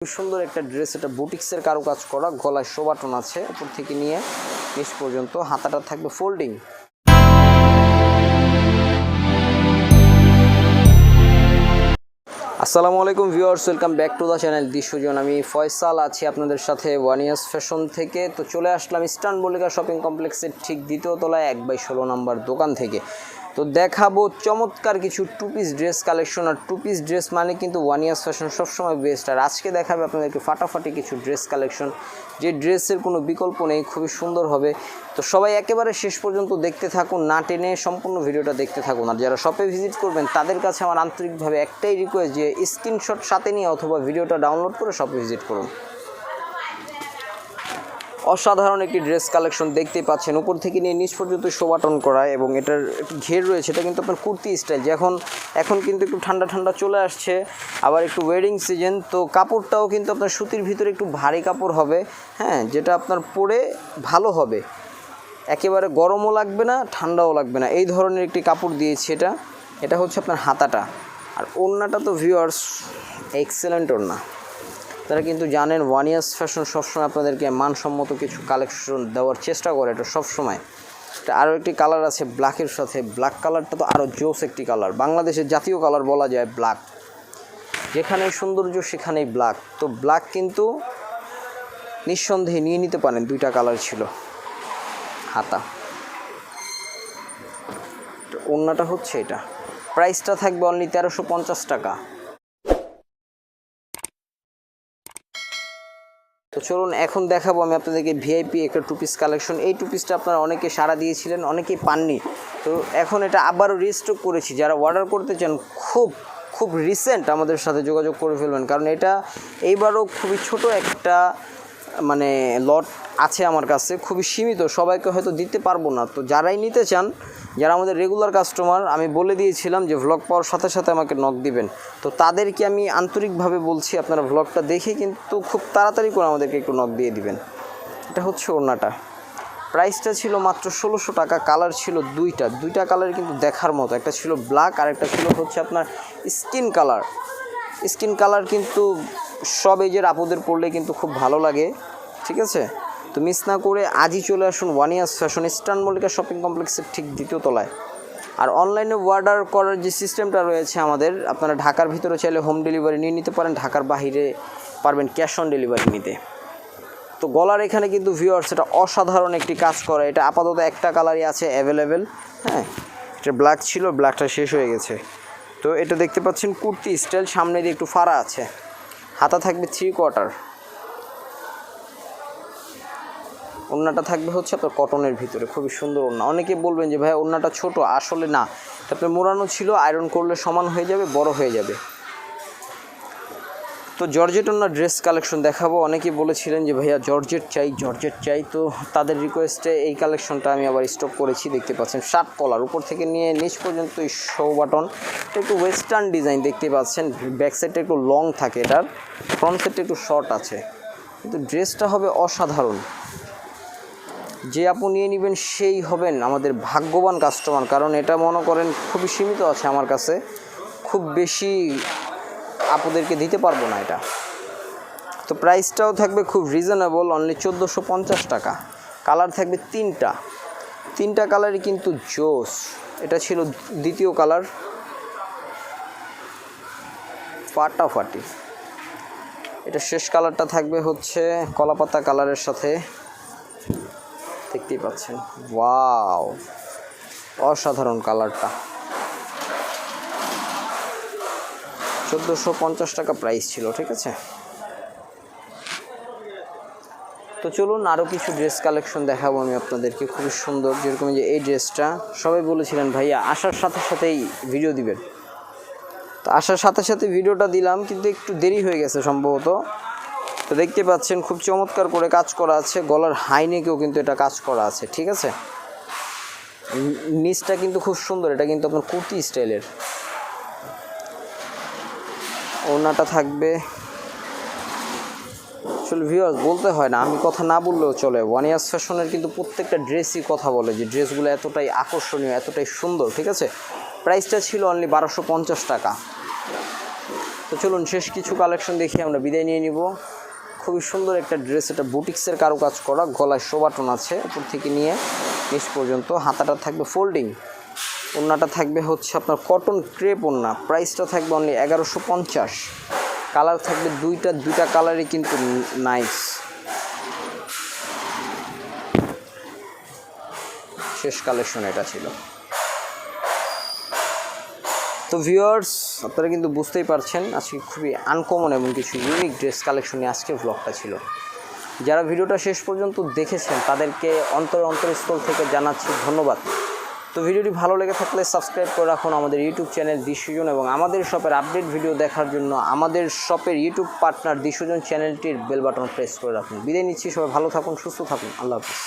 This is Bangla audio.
সুন্দর একটা ড্রেস এটা বুটিক্সের কারও কাজ করা, গলায় শো বাটন আছে, উপর থেকে নিয়ে নিচ পর্যন্ত, হাতাটা থাকবে ফোল্ডিং আসসালামু আলাইকুম viewers welcome back to the channel দিশুজন। আমি ফয়সাল, আছি আপনাদের সাথে ওয়ান ইয়ার্স ফ্যাশন থেকে। তো চলে আসলাম ইস্টার্ন বলিকা শপিং কমপ্লেক্সের ঠিক দ্বিতীয় তলায়, এক বাই ষোলো নম্বর দোকান থেকে। তো দেখাবো চমৎকার কিছু টু পিস ড্রেস কালেকশন আর টু পিস ড্রেস মানে কিন্তু ওয়ান ইয়ার্স ফ্যাশন সবসময় বেস্ট আর আজকে দেখাবে আপনাদেরকে ফাটাফাটি কিছু ড্রেস কালেকশন যে ড্রেসের কোনো বিকল্প নেই, খুবই সুন্দর হবে। তো সবাই একেবারে শেষ পর্যন্ত দেখতে থাকুন, না টেনে সম্পূর্ণ ভিডিওটা দেখতে থাকুন। আর যারা শপে ভিজিট করবেন, তাদের কাছে আমার আন্তরিকভাবে একটাই রিকোয়েস্ট যে স্ক্রিনশট সাথে নিয়ে অথবা ভিডিওটা ডাউনলোড করে শপে ভিজিট করুন। অসাধারণ একটি ড্রেস কালেকশন দেখতে পাচ্ছেন। উপর থেকে নিয়ে নিচ পর্যন্ত শোবাটন করা এবং এটার ঘের রয়েছে, এটা কিন্তু আপনার কুর্তি স্টাইল যে এখন এখন কিন্তু একটু ঠান্ডা ঠান্ডা চলে আসছে, আবার একটু ওয়েডিং সিজন তো কাপড়টাও কিন্তু আপনার সুতির ভিতরে একটু ভারী কাপড় হবে হ্যাঁ যেটা আপনার পরে ভালো হবে। একেবারে গরমও লাগবে না, ঠান্ডাও লাগবে না। এই ধরনের একটি কাপড় দিয়েছি এটা এটা হচ্ছে আপনার হাতাটা। আর ওড়নাটা তো ভিউয়ার্স এক্সেলেন্ট ওড়না। তারা কিন্তু জানেন ওয়ান ইয়ার্স ফ্যাশন সবসময় আপনাদেরকে মানসম্মত কিছু কালেকশন দেওয়ার চেষ্টা করে এটা সবসময়। এটা আরও একটি কালার আছে ব্ল্যাকের সাথে। ব্ল্যাক কালারটা তো আরও জোস একটি কালার বাংলাদেশের জাতীয় কালার বলা যায় ব্ল্যাক যেখানেই সৌন্দর্য, সেখানেই ব্ল্যাক তো ব্ল্যাক কিন্তু নিঃসন্দেহে নিয়ে নিতে পারেন, দুইটা কালার ছিল। হাতা। ওড়নাটা হচ্ছে এটা। প্রাইসটা থাকবে অনলি তেরোশো পঞ্চাশ টাকা। তো চলুন, এখন দেখাবো আমি আপনাদেরকে ভিআইপি একটা টু পিস কালেকশন এই টু পিসটা আপনারা অনেকে সাড়া দিয়েছিলেন, অনেকেই পাননি। তো এখন এটা আবারও রিস্টক করেছি। যারা অর্ডার করতে চান, খুব খুব রিসেন্ট আমাদের সাথে যোগাযোগ করে ফেলবেন। কারণ এটা এইবারও খুবই ছোট একটা মানে লট আছে আমার কাছে, খুবই সীমিত। সবাইকে হয়তো দিতে পারব না। তো যারাই নিতে চান যারা আমাদের রেগুলার কাস্টমার আমি বলে দিয়েছিলাম যে ভ্লগ পাওয়ার সাথে সাথে আমাকে নক দিবেন। তো তাদেরকে আমি আন্তরিকভাবে বলছি, আপনারা ভ্লগটা দেখে কিন্তু খুব তাড়াতাড়ি করে আমাদেরকে একটু নক দিয়ে দিবেন। এটা হচ্ছে ওড়নাটা। প্রাইসটা ছিল মাত্র ষোলোশো টাকা কালার ছিল দুইটা। দুইটা কালার কিন্তু দেখার মতো। একটা ছিল ব্ল্যাক আর একটা ছিল হচ্ছে আপনার স্কিন কালার স্কিন কালার কিন্তু সব এজের আপুদের পরলে কিন্তু খুব ভালো লাগে। ঠিক আছে? তো মিস না করে আজই চলে আসুন one years fashion eastern Mallika shopping কমপ্লেক্সের ঠিক দ্বিতীয় তলায়। আর অনলাইনে অর্ডার করার যে সিস্টেমটা রয়েছে আমাদের, আপনারা ঢাকার ভিতরে চাইলে হোম ডেলিভারি নিয়ে নিতে পারেন, ঢাকার বাহিরে পারবেন ক্যাশ অন ডেলিভারি নিতে। তো গলার এখানে কিন্তু ভিউয়ার্স এটা অসাধারণ একটি কাজ করে। এটা আপাতত একটা কালারই আছে অ্যাভেলেবেল হ্যাঁ? এটা ব্ল্যাক ছিল ব্ল্যাকটা শেষ হয়ে গেছে। তো এটা দেখতে পাচ্ছেন, কুর্তি স্টাইল সামনে দিয়ে একটু ফাড়া আছে। হাতা থাকবে থ্রি কোয়ার্টার ওড়নাটা থাকবে হচ্ছে আপনার কটনের ভিতরে, খুবই সুন্দর ওড়না। অনেকে বলবেন যে, ভাই, ওড়নাটা ছোট, আসলে না। তারপরে মোড়ানো ছিল আয়রন করলে সমান হয়ে যাবে, বড় হয়ে যাবে। তো জর্জেট ওনার ড্রেস কালেকশন দেখাবো। অনেকেই বলেছিলেন যে, ভাইয়া জর্জেট চাই জর্জেট চাই। তো তাদের রিকোয়েস্টে এই কালেকশনটা আমি আবার স্টপ করেছি, দেখতে পাচ্ছেন শার্ট কলার। উপর থেকে নিয়ে নিচ পর্যন্ত এই শো বাটন এটা একটু ওয়েস্টার্ন ডিজাইন দেখতে পাচ্ছেন ব্যাক সাইডটা একটু লং থাকে এটার ফ্রন্ট সাইডটা একটু শর্ট আছে। কিন্তু ড্রেসটা হবে অসাধারণ। যে আপু নিয়ে নেবেন সেই হবেন আমাদের ভাগ্যবান কাস্টমার কারণ এটা মনে করেন খুবই সীমিত আছে আমার কাছে। খুব বেশি আপুদেরকে দিতে পারব না এটা। তো প্রাইসটাও থাকবে খুব রিজনেবল অনলি চোদ্দোশো পঞ্চাশ টাকা। কালার থাকবে তিনটা। তিনটা কালারই কিন্তু জোস। এটা ছিল দ্বিতীয় কালার ফাটাফাটি। এটা শেষ কালারটা থাকবে হচ্ছে কলাপাতা কালারের সাথে। দেখতেই পাচ্ছেন। ওয়াও, অসাধারণ কালারটা। চোদ্দোশো পঞ্চাশ টাকা প্রাইস ছিল, ঠিক আছে? তো চলুন আরও কিছু ড্রেস কালেকশন দেখাবো আমি আপনাদেরকে, খুবই সুন্দর। যেরকম যে এই ড্রেসটা, সবাই বলেছিলেন, ভাইয়া, আসার সাথে সাথেই ভিডিও দিবেন। তো আসার সাথে সাথে ভিডিওটা দিলাম, কিন্তু একটু দেরি হয়ে গেছে সম্ভবত। তো দেখতে পাচ্ছেন, খুব চমৎকার করে কাজ করা আছে। গলার হাইনেকেও কিন্তু এটা কাজ করা আছে, ঠিক আছে? নিচটা কিন্তু খুব সুন্দর, এটা কিন্তু আপনার কুর্তি স্টাইলের। ওড়নাটা থাকবে। আসলে ভিউয়ার্স বলতে হয় না, আমি কথা না বললেও চলে। ওয়ান ইয়ার্স ফ্যাশনের কিন্তু প্রত্যেকটা ড্রেসই কথা বলে যে ড্রেসগুলো এতটাই আকর্ষণীয়, এতটাই সুন্দর, ঠিক আছে? প্রাইসটা ছিল অনলি বারোশো পঞ্চাশ টাকা। তো চলুন, শেষ কিছু কালেকশন দেখি, আমরা বিদায় নিয়ে নিব। খুবই সুন্দর একটা ড্রেস, এটা বুটিক্সের কারুকাজ করা, গলায় শোবাটন আছে উপর থেকে নিয়ে নিচ পর্যন্ত। হাতাটা থাকবে ফোল্ডিং ওড়নাটা থাকবে হচ্ছে আপনার কটন ক্রেপ ওড়না প্রাইসটা থাকবে অনলি এগারোশো পঞ্চাশ। কালার থাকবে দুইটা দুইটা কালারই কিন্তু নাইস শেষ কালেকশন এটা ছিল। তো ভিউয়ার্স আপনারা কিন্তু বুঝতেই পারছেন, আজকে খুবই আনকমন এবং কিছু ইউনিক ড্রেস কালেকশন নিয়ে আজকের ব্লগটা ছিল। যারা ভিডিওটা শেষ পর্যন্ত দেখেছেন, তাদেরকে অন্তর অন্তরস্থল থেকে জানাচ্ছি ধন্যবাদ। তো ভিডিওটি ভালো লেগে থাকলে সাবস্ক্রাইব করে রাখুন আমাদের ইউটিউব চ্যানেল দিশুজন এবং আমাদের শপের আপডেট ভিডিও দেখার জন্য আমাদের শপের ইউটিউব পার্টনার দিশুজন চ্যানেলটির বেল বাটন প্রেস করে রাখুন। বিদায় নিচ্ছি, সবাই ভালো থাকুন, সুস্থ থাকুন, আল্লাহ হাফিজ।